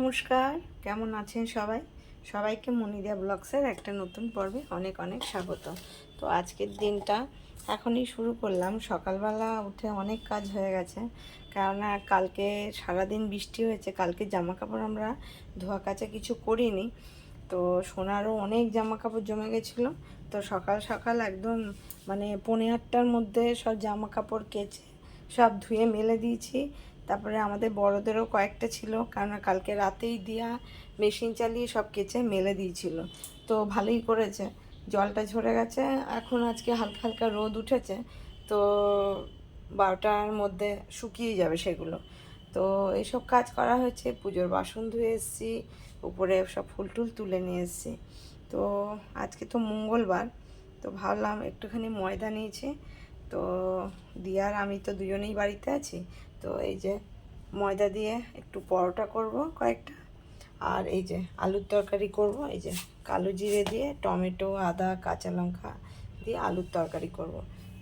নমস্কার, কেমন আছেন সবাই? সবাইকে মনিদিয়া ব্লগসের একটা নতুন পর্বে অনেক অনেক স্বাগত। তো আজকের দিনটা এখনই শুরু করলাম। সকালবেলা উঠে অনেক কাজ হয়ে গেছে। কেননা কালকে সারাদিন বৃষ্টি হয়েছে, কালকে জামা কাপড় আমরা ধোয়া কাচা কিছু করিনি। তো সোনারও অনেক জামা কাপড় জমে গেছিল। তো সকাল সকাল একদম মানে পনেরো আটটার মধ্যে সব জামা কাপড় কেচে সব ধুয়ে মেলে দিয়েছি। তারপরে আমাদের বড়দেরও কয়েকটা ছিল, কারণ কালকে রাতেই দিয়া মেশিন চালিয়ে সব কেচে মেলে দিয়েছিল। তো ভালোই করেছে। জলটা ঝরে গেছে, এখন আজকে হালকা হালকা রোদ উঠেছে, তো বারোটার মধ্যে শুকিয়ে যাবে সেগুলো। তো এইসব কাজ করা হয়েছে, পুজোর বাসন ধুয়ে এসেছি, উপরে সব ফুল টুল তুলে নিয়ে এসেছি। তো আজকে তো মঙ্গলবার, তো ভাবলাম একটুখানি ময়দা নিয়েছি, তো দিয়ার আমি তো দুজনেই বাড়িতে আছি তো এই যে ময়দা দিয়ে একটু পরোটা করব কয়েকটা। আর এই যে আলুর তরকারি করব, এই যে কালো জিরে দিয়ে টমেটো, আদা, কাঁচা লঙ্কা দিয়ে আলুর তরকারি করব।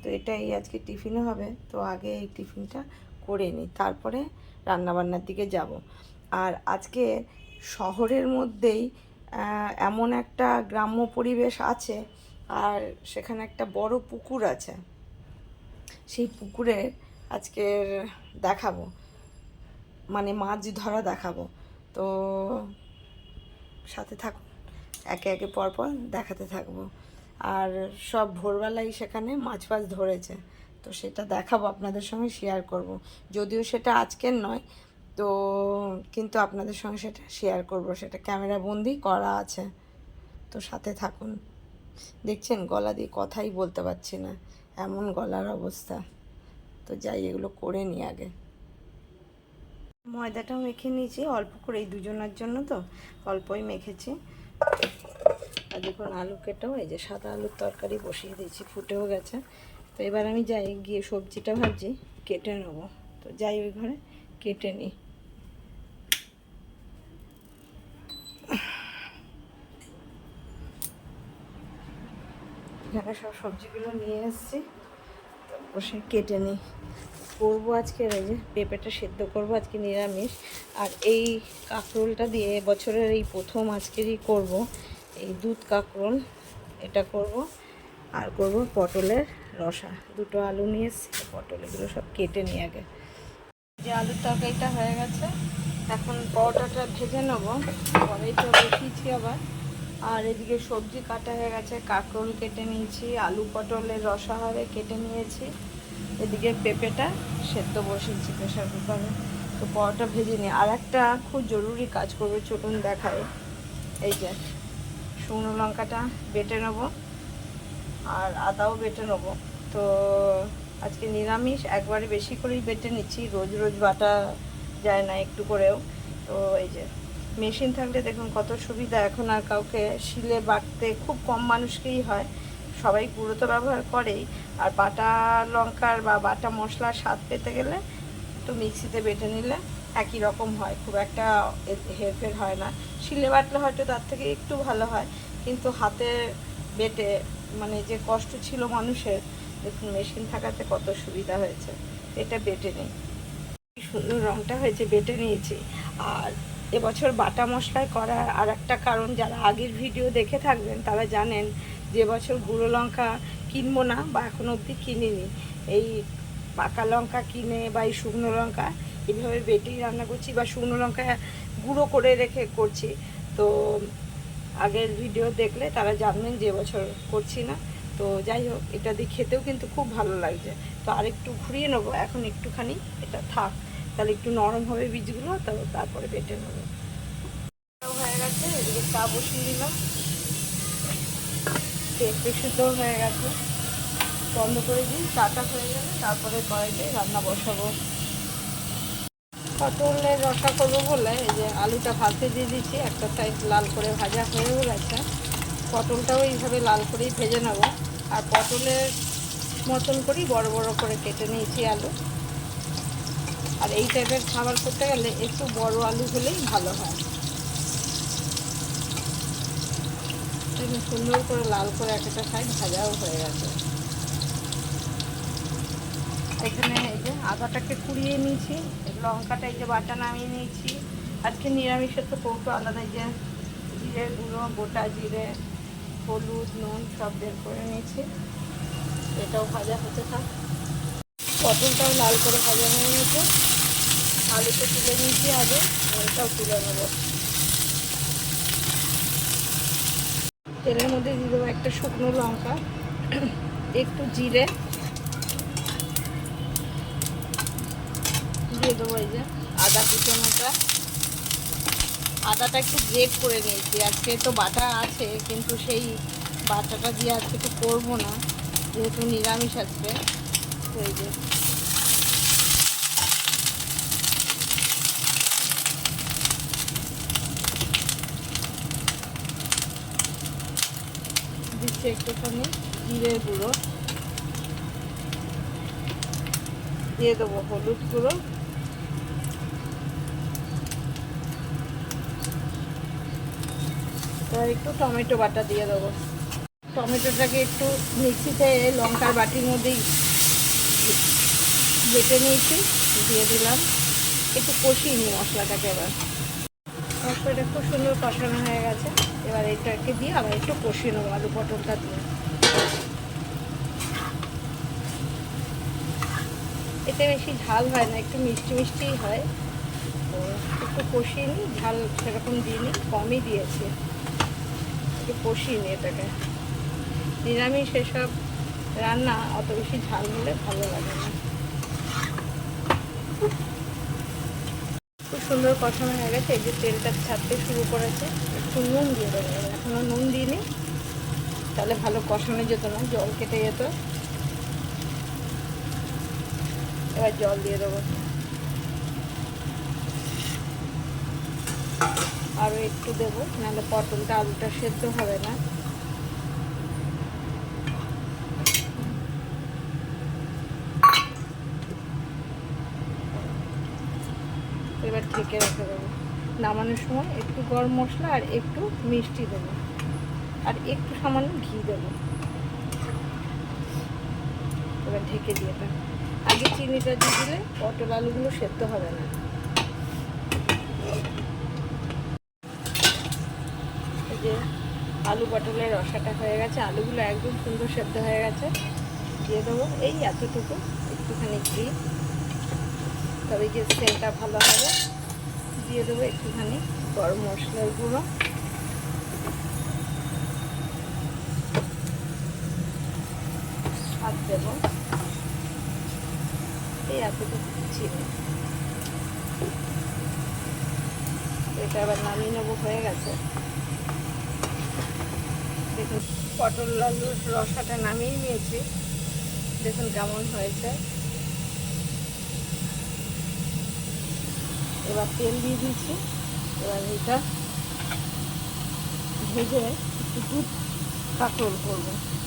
তো এটাই আজকে টিফিনও হবে, তো আগে এই টিফিনটা করে নিই, তারপরে রান্নাবান্নার দিকে যাব। আর আজকে শহরের মধ্যেই এমন একটা গ্রাম্য পরিবেশ আছে, আর সেখানে একটা বড় পুকুর আছে। সেই পুকুরে আজকের দেখাবো। মানে মাছ ধরা দেখাবো। তো সাথে থাকুন। একে একে পরপর দেখাতে থাকব। আর সব ভোরবেলায় সেখানে মাছ ফাছ ধরেছে। তো সেটা দেখাবো, আপনাদের সঙ্গে শেয়ার করব। যদিও সেটা আজকের নয়, তো কিন্তু আপনাদের সঙ্গে সেটা শেয়ার করব। সেটা ক্যামেরা বন্দি করা আছে। তো সাথে থাকুন। দেখছেন, গলা দিয়ে কথাই বলতে পারছি না। এমন গলার অবস্থা। তো যাই, এগুলো করে নিই আগে। ময়দাটাও মেখে নিয়েছি, অল্প করে এই দুজনের জন্য তো, অল্পই মেখেছি। আর দেখুন, আলু কেটেও, এই যে সাদা আলুর তরকারি বসিয়ে দিয়েছি, ফুটেও গেছে। তো এবার আমি যাই, গিয়ে সবজিটা ভাবছি কেটে নেব। তো যাই ওই ঘরে, কেটে নিই। এখানে সব সবজিগুলো নিয়ে এসেছি। বসে কেটে নিই। করব আজকে এই যে পেঁপেটা সেদ্ধ করব, আজকে নিরামিষ। আর এই কাঁকরোলটা দিয়ে বছরের এই প্রথম আজকেরই করব। এই দুধ কাঁকরোল, এটা করব। আর করব পটলের রসা। দুটো আলু নিয়ে এসেছি পটল এগুলো সব কেটে নিই আগে। যে আলুর তরকারিটা হয়ে গেছে। এখন পরোটাটা ভেজে নেব। পরেই তো বসিয়েছি আবার। আর এদিকে সবজি কাটা হয়ে গেছে, কাঁকরোল কেটে নিয়েছি, আলু পটলের রসা হবে কেটে নিয়েছি। এদিকে পেঁপেটা সেদ্ধ বসিয়েছি প্রেশার কুকারে। তো পরোটা ভেজে নিই। আর একটা খুব জরুরি কাজ করবে, চলুন দেখায় এই যে, শুকনো লঙ্কাটা বেটে নেব আর আদাও বেটে নেব। তো আজকে নিরামিষ, একবারে বেশি করেই বেটে নিচ্ছি। রোজ রোজ বাটা যায় না একটু করেও। তো এই যে মেশিন থাকলে দেখুন কত সুবিধা। এখন আর কাউকে শিলে বাটতে খুব কম মানুষকেই হয়। সবাই গুঁড়ো তো ব্যবহার করেই। আর বাটা লঙ্কার বা বাটা মশলার স্বাদ পেতে গেলে একটু মিক্সিতে বেটে নিলে একই রকম হয়। খুব একটা হেরফের হয় না। শিলে বাটলে হয়তো তার থেকে একটু ভালো হয়। কিন্তু হাতে বেটে মানে যে কষ্ট ছিল মানুষের, দেখুন মেশিন থাকাতে কত সুবিধা হয়েছে। এটা বেটে নিই। রঙটা হয়েছে বেটে নিয়েছি। আর এবছর বাটা মশলায় করার আর একটা কারণ, যারা আগের ভিডিও দেখে থাকবেন তারা জানেন যে বছর গুঁড়ো লঙ্কা কিনবো না বা এখন অবধি কিনিনি। এই পাকা লঙ্কা কিনে বা এই শুকনো লঙ্কা এইভাবে বেটেই রান্না করছি বা শুকনো লঙ্কা গুঁড়ো করে রেখে করছি। তো আগের ভিডিও দেখলে তারা জানবেন যে বছর করছি না। তো যাই হোক, এটা দিয়ে খেতেও কিন্তু খুব ভালো লাগছে। তো আরেকটু ঘুরিয়ে নেব, এখন একটুখানি এটা থাক। তাহলে একটু নরম হবে বীজগুলো তারপরে বেটে নেব। হয়ে গেছে এদিকে চা বসিয়ে দিলাম। পেঁপে সিদ্ধ হয়ে গেছে। বন্ধ করে দিই চাটা হয়ে গেলে তারপরে কড়াইতে রান্না বসাবো। পটলের রসা করব বলে এই যে আলুটা ভাজতে দিয়ে দিচ্ছি একটা সাইড লাল করে ভাজা হয়েও গেছে পটলটাও এইভাবে লাল করেই ভেজে নেব। আর পটলের মতন করেই বড় বড় করে কেটে নিয়েছি আলু। আর এই টাইপের খাবার করতে গেলে একটু বড় আলু হলেই ভালো হয়। সুন্দর করে লাল করে একটা সাইড ভাজাও হয়ে গেছে। এখানে এই যে আদাটাকে কুড়িয়ে নিয়েছি, লঙ্কাটা এই যে বাটা নামিয়ে নিয়েছি, আজকে নিরামিষের তো কৌটো, আলাদা যে জিরে গুঁড়ো, গোটা জিরে, হলুদ, নুন সব বের করে নিয়েছি। এটাও ভাজা হতে থাক। পটলটাও লাল করে ভাজা হয়ে গেছে। আলুটা তুলে নিয়েছি আগে ওইটাও তুলে নেব। তেলের মধ্যে দিয়ে দেবো একটা শুকনো লঙ্কা, একটু জিরে। দিয়ে দেবো এই যে আদা কুচনোটা আদাটা একটু গ্রেট করে নিয়েছি। আজকে তো বাটা আছে, কিন্তু সেই বাটাটা দিয়ে আজকে তো করব না, যেহেতু নিরামিষ আজকে। এই দিচ্ছি একটুখানি জিরে গুঁড়ো। দিয়ে দেবো হলুদ গুঁড়ো। একটু টমেটো বাটা দিয়ে দেবো। টমেটোটাকে একটু মিক্সিতে লঙ্কার বাটির মধ্যেই বেটে নিয়েছি, দিয়ে দিলাম। একটু কষিয়ে নিই মশলাটাকে এবার। মশলাটা খুব সুন্দর কষানো হয়ে গেছে। এবার এটাকে দিয়ে আবার একটু কষিয়ে নেব আলু পটলটা দিয়ে। এতে বেশি ঝাল হয় না, একটু মিষ্টি মিষ্টিই হয়। তো একটু কষিয়ে নিই, ঝাল সেরকম দিইনি কমই দিয়েছি। একটু কষিয়ে নিই এটাকে। নিরামিষ এসব রান্না, অত বেশি ঝাল হলে ভালো লাগে না। খুব সুন্দর কষানো হয়ে গেছে, এই যে তেলটা ছাড়তে শুরু করেছে, একটু নুন দিয়ে দেবো। এখনও নুন দিইনি, তাহলে ভালো কষানো যেত না, জল কেটে যেত। এবার জল দিয়ে দেবো। আরও একটু দেবো, নাহলে পটলটা, আলুটা সেদ্ধ হবে না এবার ঢেকে রেখে দেবো। নামানোর সময় একটু গরম মশলা আর একটু মিষ্টি দেবো। আর একটু সামান্য ঘি দেবো। এবার ঢেকে দিয়ে দেবো। আগে চিনিটা দিয়ে দিলে পটল আলুগুলো সেদ্ধ হবে না। যে আলু পটলের রসাটা হয়ে গেছে, আলুগুলো একদম সুন্দর সেদ্ধ হয়ে গেছে। দিয়ে দেবো এই এতটুকু, একটুখানি ঘি। তবে যে সেন্টটা ভালো হবে। দিয়ে দেবো একটুখানি গরম মশলার গুঁড়ো। আর দেবো। এই এতটুকু চিনি এটা আবার নামিয়ে নেব, হয়ে গেছে। দেখুন, পটল আলুর রসাটা নামিয়ে নিয়েছি। দেখুন কেমন হয়েছে। এবার তেল দিয়ে দিয়েছি। এবার এটা ভেজে একটু দুধ কাঁকরোল করব।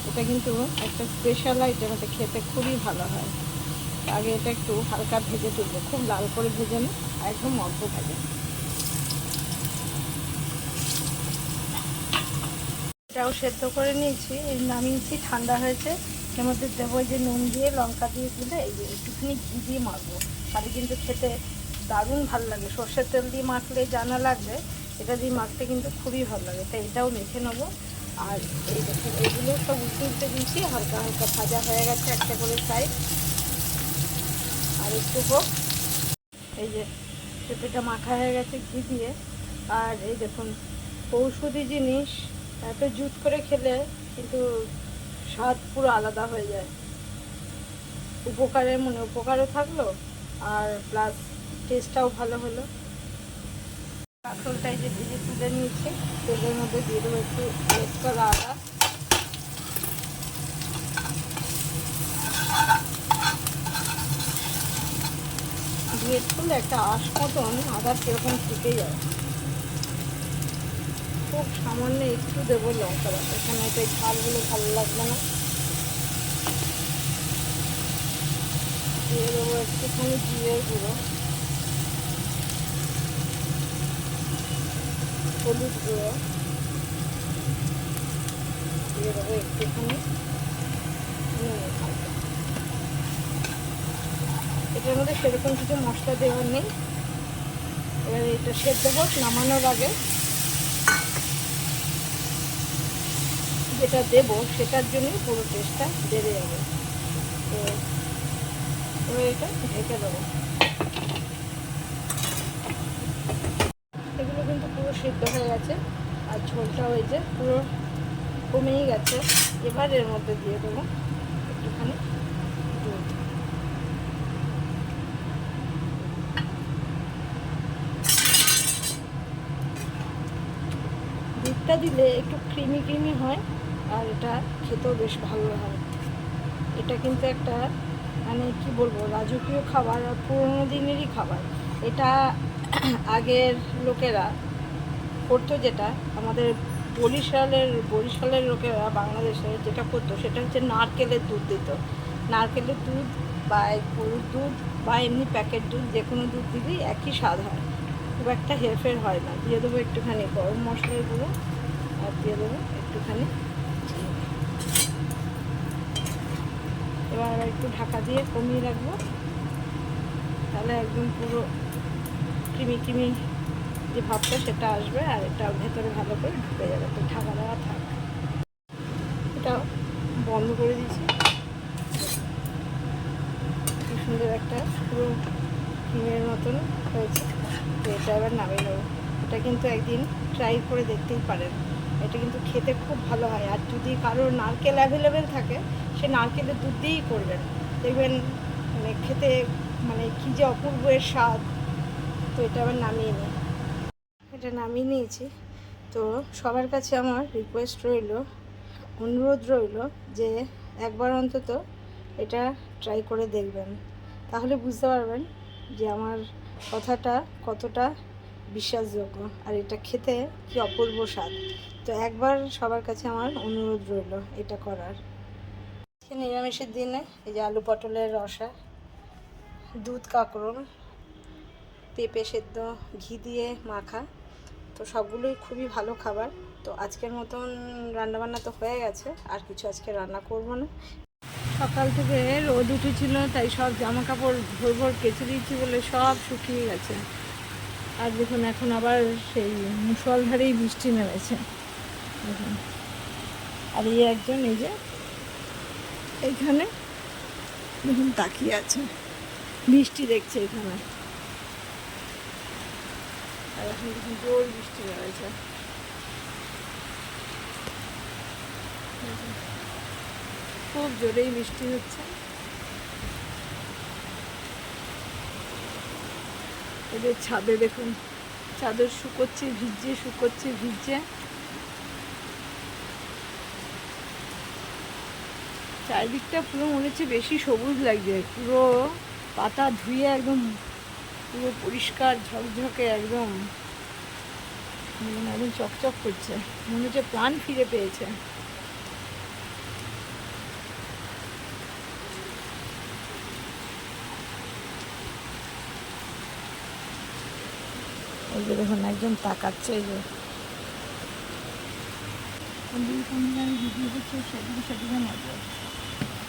এটা কিন্তু একটা স্পেশাল আইটেম এটা খেতে খুবই ভালো হয়। আগে এটা একটু হালকা ভেজে তুলবো। খুব লাল করে ভেজে না একদম অল্প ভেজে এটাও সেদ্ধ করে নিয়েছি। নামিয়েছি, ঠান্ডা হয়েছে। এর মধ্যে দেবো যে নুন দিয়ে লঙ্কা দিয়ে দিলে এই যে একটুখানি ঘি দিয়ে মাখবো। তাহলে কিন্তু খেতে দারুণ ভালো লাগে। সর্ষের তেল দিয়ে মাখলে জানা লাগবে, এটা দিয়ে মাখতে কিন্তু খুবই ভালো লাগে। তাই এটাও মেখে নেব। আর এই দেখুন, এগুলো সব উল্টে উল্টে দিয়েছি, হালকা হালকা ভাজা হয়ে গেছে একটা করে সাইড আর একটু হোক, এই যে পেঁপেটা মাখা হয়ে গেছে ঘি দিয়ে। আর এই দেখুন, ঔষধি জিনিস, এত জুত করে খেলে কিন্তু স্বাদ পুরো আলাদা হয়ে যায়। উপকারের মনে উপকারও থাকল, আর প্লাস টেস্টটাও ভালো হলো। কাঁকরোলটাই যে ভেজে তুলে নিয়েছি, তেলের মধ্যে দিয়ে দেবো একটু রেড করা আদা। দিয়ে তুলে একটা আশ মতন আদার কীরকম থেকে যায় খুব সামান্য একটু দেবো লঙ্কা এখানে এটা ঝালগুলো ভালো লাগবে না। দিয়ে দেবো একটুখানি জিরের গুঁড়ো। হলুদ গুঁড়ো। দিয়ে দেবো একটুখানি এটার মধ্যে সেরকম কিছু মশলা দেওয়ার নেই। এবার এটা সেদ্ধ হোক, নামানোর আগে যেটা দেব সেটার জন্যই পুরো টেস্টটা বেড়ে যাবে। তো এবার এটা ঢেকে দেবো এগুলো কিন্তু পুরো সিদ্ধ হয়ে গেছে আর ঝোলটা হয়েছে, পুরো কমেই গেছে। এবার এর মধ্যে দিয়ে দেবো একটুখানি দুধ। দুধটা দিলে একটু ক্রিমি ক্রিমি হয় আর এটা খেতেও বেশ ভালো হয়। এটা কিন্তু একটা মানে কি বলব, রাজকীয় খাবার আর পুরোনো দিনেরই খাবার। এটা আগের লোকেরা করতো যেটা, আমাদের বরিশালের বরিশালের লোকেরা বাংলাদেশে যেটা করতো সেটা হচ্ছে নারকেলের দুধ দিত। নারকেলের দুধ বা গরুর দুধ বা এমনি প্যাকেট দুধ, যে কোনো দুধ দিলেই একই স্বাদ হয়। খুব একটা হেরফের হয় না। দিয়ে দেবো একটুখানি গরম মশলার গুঁড়ো আর দিয়ে দেবো একটুখানি এবার একটু ঢাকা দিয়ে কমিয়ে রাখব। তাহলে একদম পুরো ক্রিমি ক্রিমি যে ভাবটা সেটা আসবে আর এটা ভেতরে ভালো করে ঢুকে যাবে। তো ঢাকা দেওয়া থাক। এটা বন্ধ করে দিয়েছি। সুন্দর একটা পুরো ক্রিমের মতন হয়েছে। তো এটা এবার নামিয়ে নেব। এটা কিন্তু একদিন ট্রাই করে দেখতেই পারেন। এটা কিন্তু খেতে খুব ভালো হয়। আর যদি কারোর নারকেল অ্যাভেলেবেল থাকে, সে নারকেলের দুধ দিয়েই করবেন। দেখবেন মানে খেতে মানে কী যে অপূর্ব এর স্বাদ। তো এটা আবার নামিয়ে নিই। এটা নামিয়ে নিয়েছি। তো সবার কাছে আমার রিকোয়েস্ট রইল, অনুরোধ রইল যে একবার অন্তত এটা ট্রাই করে দেখবেন। তাহলে বুঝতে পারবেন যে আমার কথাটা কতটা বিশ্বাসযোগ্য আর এটা খেতে কি অপূর্ব স্বাদ। তো একবার সবার কাছে আমার অনুরোধ রইল এটা করার। নিরামিষের দিনে এই যে আলু পটলের রসা, দুধ কাঁকরোল, পেঁপে সেদ্ধ, ঘি দিয়ে মাখা তো সবগুলোই খুবই ভালো খাবার। তো আজকের মতন রান্নাবান্না তো হয়ে গেছে, আর কিছু আজকে রান্না করব না। সকাল থেকে রোদ উঠেছিল, তাই সব জামা কাপড় ভোর ভোর কেচে দিয়েছি বলে সব শুকিয়ে গেছে। আর দেখুন, এখন আবার সেই মুসলধারেই বৃষ্টি নেমেছে। দেখুন। আর এই একজন এই যে এইখানে, দেখুন, তাকিয়ে আছে। বৃষ্টি দেখছে এখানে। আর এখন দেখুন জোর বৃষ্টি নেমেছে খুব জোরেই বৃষ্টি হচ্ছে। এদের ছাদে দেখুন, চাদর শুকোচ্ছে, ভিজছে শুকোচ্ছে, ভিজছে। চারিদিকটা পুরো মনে হচ্ছে বেশি সবুজ লাগছে, পুরো পাতা ধুয়ে একদম পুরো পরিষ্কার ঝকঝকে একদম। একদম চকচক করছে। মনে হচ্ছে প্রাণ ফিরে পেয়েছে। এই যে দেখুন একজন তাকাচ্ছে যে।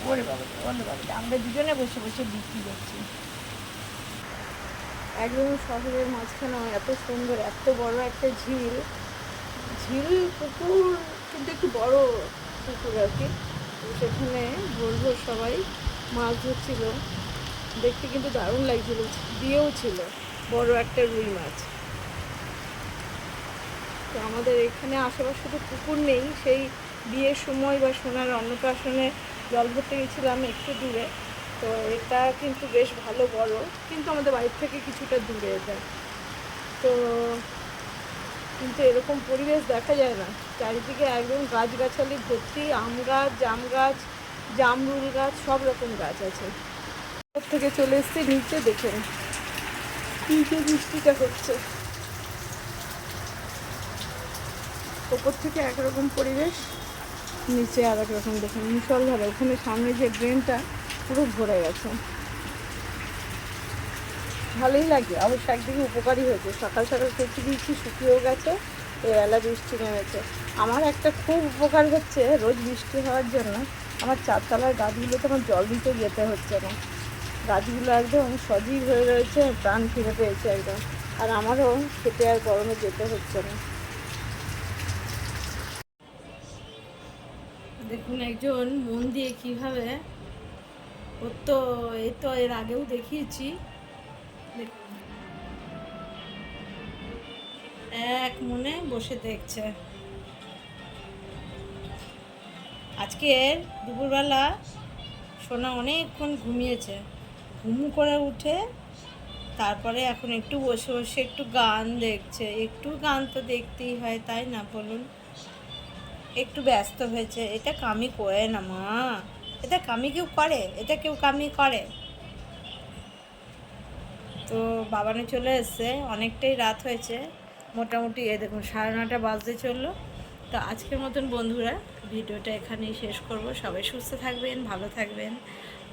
ওরে বাবা ওরে বাবা আমরা দুজনে বসে বসে বিক্রি করছি। একদম শহরের মাঝখানে এত সুন্দর, এত বড় একটা ঝিল। ঝিল, পুকুর, কিন্তু একটু বড় পুকুর আর কি। সেখানে ভোর ভোর সবাই মাছ ধরছিল। দেখতে কিন্তু দারুণ লাগছিল, দিয়েও ছিল। বড় একটা রুই মাছ। তো আমাদের এখানে আশেপাশে তো পুকুর নেই, সেই বিয়ের সময় বা সোনার অন্নপ্রাশনে জল ভরতে গেছিলাম একটু দূরে। তো এটা কিন্তু বেশ ভালো বড়, কিন্তু আমাদের বাড়ির থেকে কিছুটা দূরে এটা। তো কিন্তু এরকম পরিবেশ দেখা যায় না। চারিদিকে একদম গাছগাছালি ভর্তি, আম গাছ, জাম গাছ, জামরুল গাছ, সব রকম গাছ আছে। থেকে চলে এসছে নিচে দেখে। নিচে বৃষ্টিটা হচ্ছে। ওপর থেকে একরকম পরিবেশ, নিচে আর এক রকম দেখুন মুসলধারে ওখানে সামনে যে ড্রেনটা পুরো ভরে গেছে। ভালোই লাগে। অবশ্য একদিকে উপকারী হয়েছে। সকাল সকাল কেটে দিয়েছি, শুকিয়েও গেছে, এবেলা বৃষ্টি নেমেছে। আমার একটা খুব উপকার হচ্ছে রোজ বৃষ্টি হওয়ার জন্য। আমার চারতলার গাছগুলোতে আমার জল দিতে যেতে হচ্ছে না। গাছগুলো একদম সজীব হয়ে রয়েছে, প্রাণ ফিরে পেয়েছে একদম। আর আমারও খেতে আর গরমে যেতে হচ্ছে না। দেখুন একজন মন দিয়ে কীভাবে ওর তো এই তো এর আগেও দেখিয়েছি। এক মনে বসে দেখছে। আজকে দুপুরবেলা সোনা অনেকক্ষণ ঘুমিয়েছে। ঘুমু করে উঠে তারপরে এখন একটু বসে বসে একটু গান দেখছে। একটু গান তো দেখতেই হয়, তাই না বলুন? একটু ব্যস্ত হয়েছে। এটা কামি করে না, মা। এটা কামি কেউ করে? এটা কেউ কামি করে? তো বাবানে চলে এসছে, অনেকটাই রাত হয়েছে। মোটামুটি এ দেখুন, সাড়ে নটা বাজতে চলল। তো আজকের মতন বন্ধুরা, ভিডিওটা এখানেই শেষ করব। সবাই সুস্থ থাকবেন, ভালো থাকবেন।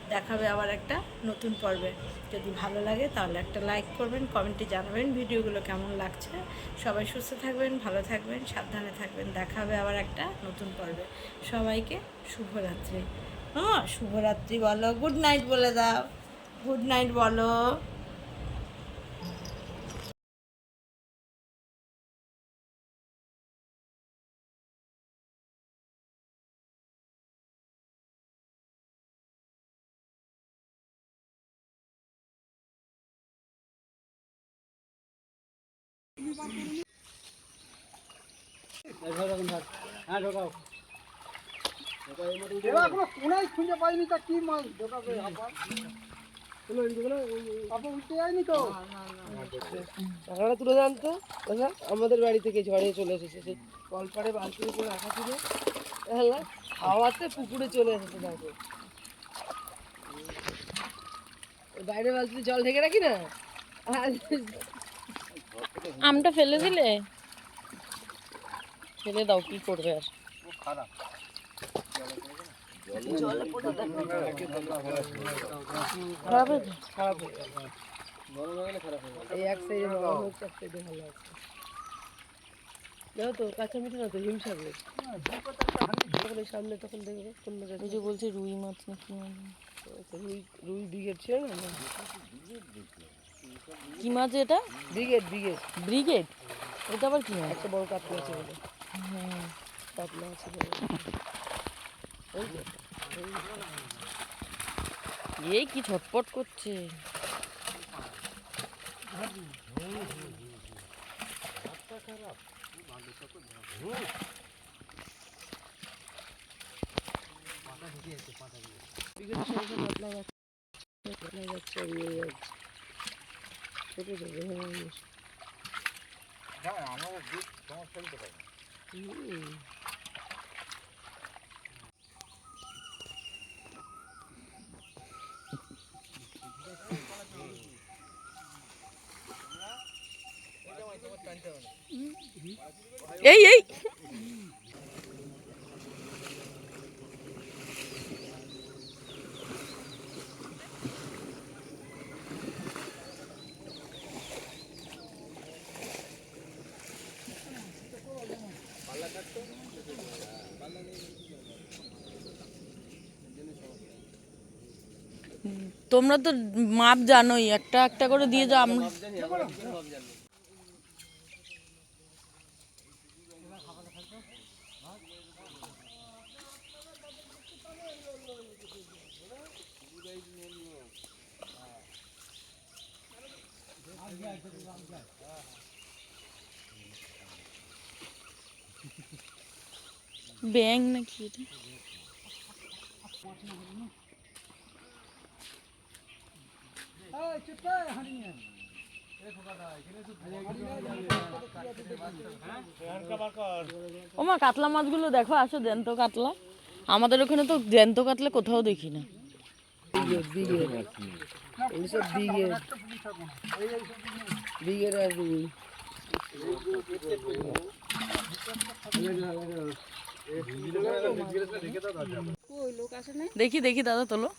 দেখাবে আবার একটা নতুন পর্বে। যদি ভালো লাগে, তাহলে একটা লাইক করবেন, কমেন্টে জানাবেন ভিডিওগুলো কেমন লাগছে। সবাই সুস্থ থাকবেন, ভালো থাকবেন, সাবধানে থাকবেন। দেখাবে আবার একটা নতুন পর্বে। সবাইকে শুভরাত্রি। হ্যাঁ শুভরাত্রি বলো গুড নাইট বলে দাও গুড নাইট বলো। এবার এখনও কোনায় খুঁজে পাইনি তা কি মাছ ঢোকাবে আবার। আবার উঠতে যায়নি তো? টাকাটা তুলে দেন তো। দাদা আমাদের বাড়ি থেকে ঝড়ে চলে এসেছে। সেই কলপাড়ে বালতির উপরে রাখা ছিল। হ্যাঁ হাওয়াতে পুকুরে চলে এসেছে দেখো। ওই বাইরে বালতিতে জল ঢেকে রাখি না? আমটা ফেলে দিলে? ফেলে দাও কি করবে আর? খারাপ। সামনে তখন দেখবে যে বলছে রুই মাছ না কি রুই রুই ব্রিগেড ছিল না কি মাছ এটা ব্রিগেড ব্রিগেড ব্রিগেড ওটা আবার কি মাছ একটা বড় কাতলা আছে হ্যাঁ কাতলা আছে এই কি ছটপট করছে? ব্রিগেডের সঙ্গে কাতলা যাচ্ছে এই এই। তোমরা তো মাপ জানোই একটা একটা করে দিয়ে যাও আমরা ব্যাং নাকি। ও মা কাতলা মাছগুলো দেখো, আসো জ্যান্ত কাতলা আমাদের ওখানে তো জ্যান্ত কাতলা কোথাও দেখি না ব্রিগেড দেখি দেখি দাদা তোলো।